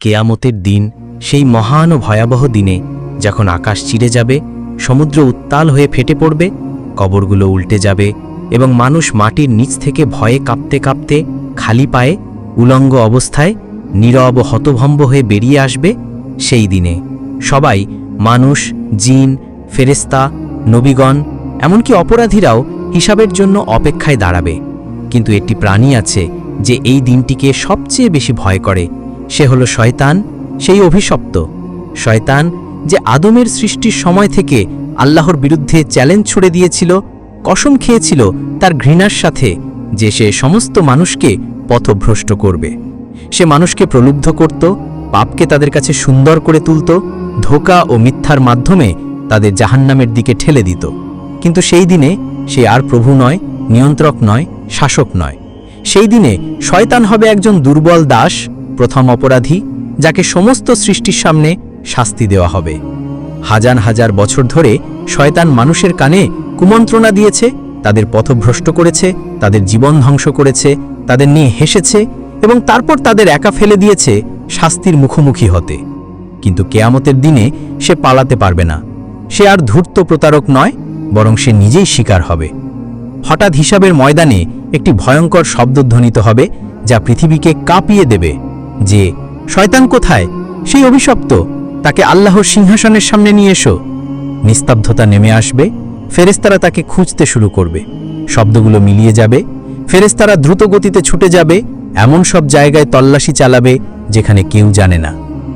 কেয়ামতের দিন, সেই মহান ও ভয়াবহ দিনে যখন আকাশ চিরে যাবে, সমুদ্র উত্তাল হয়ে ফেটে পড়বে, কবরগুলো উল্টে যাবে এবং মানুষ মাটির নিচ থেকে ভয়ে কাঁপতে কাঁপতে খালি পায়ে উলঙ্গ অবস্থায় নীরব হতভম্ব হয়ে বেরিয়ে আসবে সেই দিনে। সবাই, মানুষ, জিন ফেরেস্তা নবীগণ, এমনকি অপরাধীরাও হিসাবের জন্য অপেক্ষায় দাঁড়াবে। কিন্তু একটি প্রাণী আছে যে এই দিনটিকে সবচেয়ে বেশি ভয় করে। সে হলো শয়তান, সেই অভিশপ্ত। শয়তান যে আদমের সৃষ্টির সময় থেকে আল্লাহর বিরুদ্ধে চ্যালেঞ্জ ছুড়ে দিয়েছিল, কসম খেয়েছিল তার ঘৃণার সাথে যে সে সমস্ত মানুষকে পথভ্রষ্ট করবে। সে মানুষকে প্রলুব্ধ করত, পাপকে তাদের কাছে সুন্দর করে তুলত, ধোকা ও মিথ্যার মাধ্যমে তাদের জাহান্নামের দিকে ঠেলে দিত। কিন্তু সেই দিনে সে আর প্রভু নয়, নিয়ন্ত্রক নয়, শাসক নয়। সেই দিনে শয়তান হবে একজন দুর্বল দাস প্রথম অপরাধী, যাকে সমস্ত সৃষ্টির সামনে শাস্তি দেওয়া হবে। হাজার হাজার বছর ধরে শয়তান মানুষের কানে কুমন্ত্রণা দিয়েছে, তাদের পথভ্রষ্ট করেছে, তাদের জীবন ধ্বংস করেছে, তাদের নিয়ে হেসেছে এবং তারপর তাদের একা ফেলে দিয়েছে শাস্তির মুখোমুখি হতে। কিন্তু কেয়ামতের দিনে সে পালাতে পারবে না। সে আর ধূর্ত প্রতারক নয়, বরং সে নিজেই শিকার হবে। হঠাৎ হিসাবের ময়দানে একটি ভয়ঙ্কর শব্দ ধ্বনিত হবে, যা পৃথিবীকে কাঁপিয়ে দেবে। যে, শয়তান কোথায়? সেই অভিশপ্ত। তাকে আল্লাহর সিংহাসনের সামনে নিয়ে এসো। নিস্তব্ধতা নেমে আসবে। ফেরেস্তারা তাকে খুঁজতে শুরু করবে। শব্দগুলো মিলিয়ে যাবে। ফেরেস্তারা দ্রুত গতিতে ছুটে যাবে। এমন সব জায়গায় তল্লাশি চালাবে যেখানে কেউ জানে না।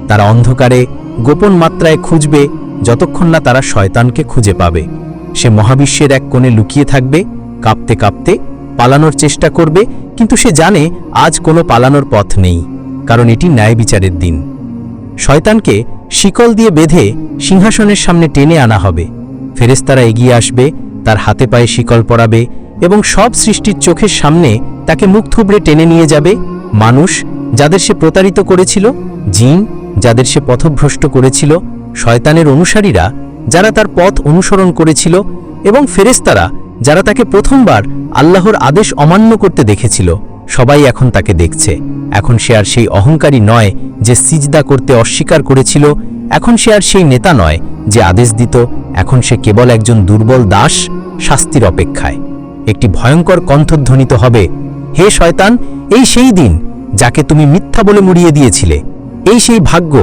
তারা অন্ধকারে, গোপন মাত্রায় খুঁজবে যতক্ষণ না তারা শয়তানকে খুঁজে পাবে। সে মহাবিশ্বের এক কোণে লুকিয়ে থাকবে, কাঁপতে কাঁপতে পালানোর চেষ্টা করবে, কিন্তু সে জানে আজ কোনো পালানোর পথ নেই। কারণ এটি ন্যায় বিচারের দিন। শয়তানকে শিকল দিয়ে বেঁধে সিংহাসনের সামনে টেনে আনা হবে। ফেরেস্তারা এগিয়ে আসবে, তার হাতে পায়ে শিকল পরাবে এবং সব সৃষ্টির চোখের সামনে তাকে মুখ থুবড়ে টেনে নিয়ে যাবে মানুষ যাদের সে প্রতারিত করেছিল, জিন যাদের সে পথভ্রষ্ট করেছিল, শয়তানের অনুসারীরা যারা তার পথ অনুসরণ করেছিল এবং ফেরেস্তারা যারা তাকে প্রথমবার আল্লাহর আদেশ অমান্য করতে দেখেছিল। সবাই এখন তাকে দেখছে। এখন সে আর সেই অহংকারী নয় যে সিজদা করতে অস্বীকার করেছিল, এখন সে আর সেই নেতা নয় যে আদেশ দিত, এখন সে কেবল একজন দুর্বল দাস শাস্তির অপেক্ষায়। একটি ভয়ঙ্কর কণ্ঠধ্বনিত হবে, হে শয়তান, এই সেই দিন যাকে তুমি মিথ্যা বলে মুড়িয়ে দিয়েছিলে, এই সেই ভাগ্য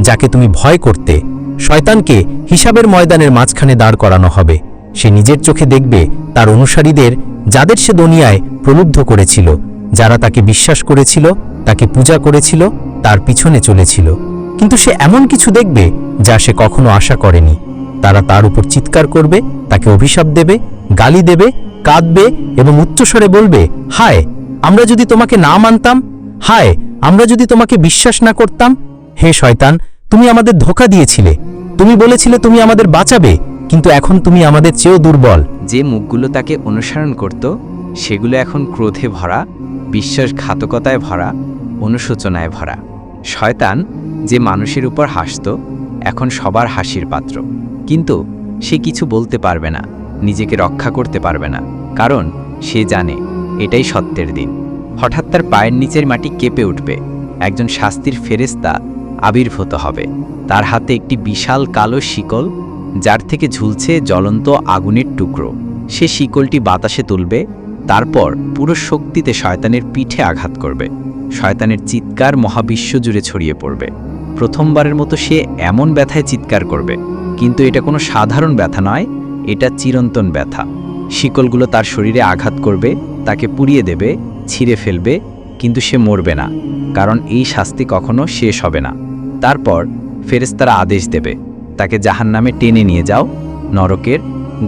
যাকে তুমি ভয় করতে, শয়তানকে হিসাবের ময়দানের মাঝখানে দাঁড় করানো হবে। সে নিজের চোখে দেখবে তার অনুসারীদের যাদের সে দুনিয়ায় প্রলুব্ধ করেছিল যারা তাকে বিশ্বাস করেছিল, তাকে পূজা করেছিল, তার পিছনে চলেছিল। কিন্তু সে এমন কিছু দেখবে যা সে কখনো আশা করেনি। তারা তার উপর চিৎকার করবে, তাকে অভিশাপ দেবে, গালি দেবে, কাঁদবে এবং উচ্চস্বরে বলবে, হায়, আমরা যদি তোমাকে না মানতাম, হায়, আমরা যদি তোমাকে বিশ্বাস না করতাম, হে শয়তান, তুমি আমাদের ধোকা দিয়েছিলে। তুমি বলেছিলে তুমি আমাদের বাঁচাবে, কিন্তু এখন তুমি আমাদের চেয়েও দুর্বল। যে মুখগুলো তাকে অনুসরণ করত, সেগুলো এখন ক্রোধে ভরা বিশ্বাসঘাতকতায় ভরা, অনুশোচনায় ভরা। শয়তান যে মানুষের উপর হাসত, এখন সবার হাসির পাত্র। কিন্তু সে কিছু বলতে পারবে না, নিজেকে রক্ষা করতে পারবে না। কারণ সে জানে, এটাই সত্যের দিন। হঠাৎ তার পায়ের নিচের মাটি কেঁপে উঠবে। একজন শাস্তির ফেরেস্তা আবির্ভূত হবে। তার হাতে একটি বিশাল কালো শিকল, যার থেকে ঝুলছে জ্বলন্ত আগুনের টুকরো। সে শিকলটি বাতাসে তুলবে তারপর পুরো শক্তিতে শয়তানের পিঠে আঘাত করবে। শয়তানের চিৎকার মহাবিশ্ব জুড়ে ছড়িয়ে পড়বে। প্রথমবারের মতো সে এমন ব্যথায় চিৎকার করবে। কিন্তু এটা কোনো সাধারণ ব্যথা নয়, এটা চিরন্তন ব্যথা। শিকলগুলো তার শরীরে আঘাত করবে, তাকে পুড়িয়ে দেবে, ছিঁড়ে ফেলবে, কিন্তু সে মরবে না, কারণ এই শাস্তি কখনো শেষ হবে না। তারপর ফেরেস্তারা আদেশ দেবে, তাকে জাহান্নামে টেনে নিয়ে যাও, নরকের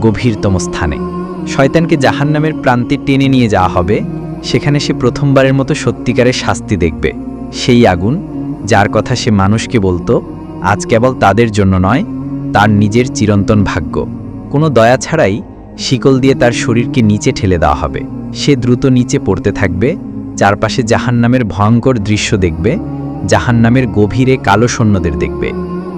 গভীরতম স্থানে। শয়তানকে জাহান্নামের প্রান্তে টেনে নিয়ে যাওয়া হবে, সেখানে সে প্রথমবারের মতো সত্যিকারের শাস্তি দেখবে। সেই আগুন, যার কথা সে মানুষকে বলতো, আজ কেবল তাদের জন্য নয়, তার নিজের চিরন্তন ভাগ্য। কোনো দয়া ছাড়াই শিকল দিয়ে তার শরীরকে নিচে ঠেলে দেওয়া হবে। সে দ্রুত নিচে পড়তে থাকবে, চারপাশে জাহান্নামের ভয়ঙ্কর দৃশ্য দেখবে, জাহান্নামের গভীরে কালো সৈন্যদের দেখবে।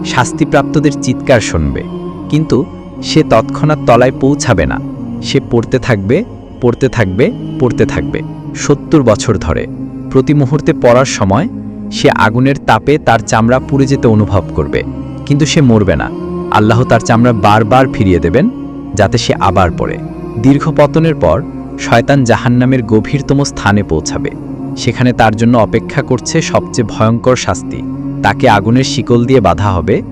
শাস্তিপ্রাপ্তদের চিৎকার শুনবে। কিন্তু সে তৎক্ষণাৎ তলায় পৌঁছাবে না। সে পড়তে থাকবে পড়তে থাকবে পড়তে থাকবে। সত্তর বছর ধরে। প্রতি মুহূর্তে পড়ার সময় সে আগুনের তাপে তার চামড়া পুড়ে যেতে অনুভব করবে। কিন্তু সে মরবে না। আল্লাহ তার চামড়া বারবার ফিরিয়ে দেবেন, যাতে সে আবার পড়ে। দীর্ঘ পতনের পর শয়তান জাহান্নামের গভীরতম স্থানে পৌঁছাবে। সেখানে তার জন্য অপেক্ষা করছে সবচেয়ে ভয়ঙ্কর শাস্তি। তাকে আগুনের শিকল দিয়ে বাঁধা হবে,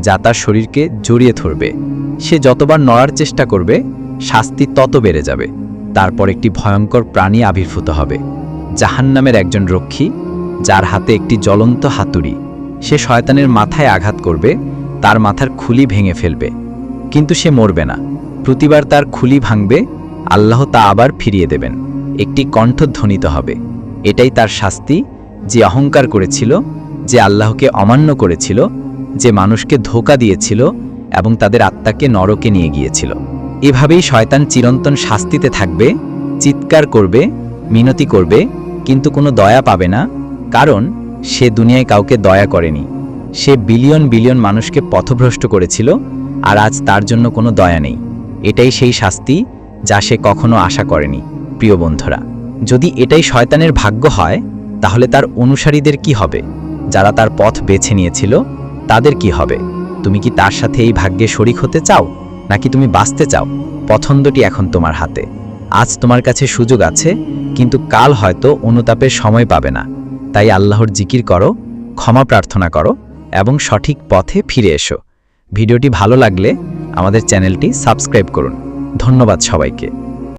যা তার শরীরকে জড়িয়ে ধরবে। সে যতবার নড়ার চেষ্টা করবে শাস্তি তত বেড়ে যাবে, তারপর একটি ভয়ঙ্কর প্রাণী আবির্ভূত হবে। জাহান্নামের একজন রক্ষী, যার হাতে একটি জ্বলন্ত হাতুড়ি, সে শয়তানের মাথায় আঘাত করবে, তার মাথার খুলি ভেঙে ফেলবে। কিন্তু সে মরবে না। প্রতিবার তার খুলি ভাঙবে, আল্লাহ তা আবার ফিরিয়ে দেবেন। একটি কণ্ঠ ধ্বনিত হবে। এটাই তার শাস্তি, যে অহংকার করেছিল, যে আল্লাহকে অমান্য করেছিল, যে মানুষকে ধোকা দিয়েছিল এবং তাদের আত্মাকে নরকে নিয়ে গিয়েছিল। এভাবেই শয়তান চিরন্তন শাস্তিতে থাকবে, চিৎকার করবে, মিনতি করবে, কিন্তু কোনো দয়া পাবে না, কারণ সে দুনিয়ায় কাউকে দয়া করেনি। সে বিলিয়ন বিলিয়ন মানুষকে পথভ্রষ্ট করেছিল, আর আজ তার জন্য কোনো দয়া নেই। এটাই সেই শাস্তি যা সে কখনো আশা করেনি, প্রিয় বন্ধুরা। যদি এটাই শয়তানের ভাগ্য হয়, তাহলে তার অনুসারীদের কি হবে? যারা তার পথ বেছে নিয়েছিল, তাদের কি হবে? তুমি কি তার সাথে এই ভাগ্যে শরিক হতে চাও? নাকি তুমি বাঁচতে চাও? পছন্দটি এখন তোমার হাতে। আজ তোমার কাছে সুযোগ আছে, কিন্তু কাল হয়তো অনুতাপের সময় পাবে না। তাই আল্লাহর জিকির করো, ক্ষমা প্রার্থনা করো এবং সঠিক পথে ফিরে এসো। ভিডিওটি ভালো লাগলে আমাদের চ্যানেলটি সাবস্ক্রাইব করুন। ধন্যবাদ সবাইকে।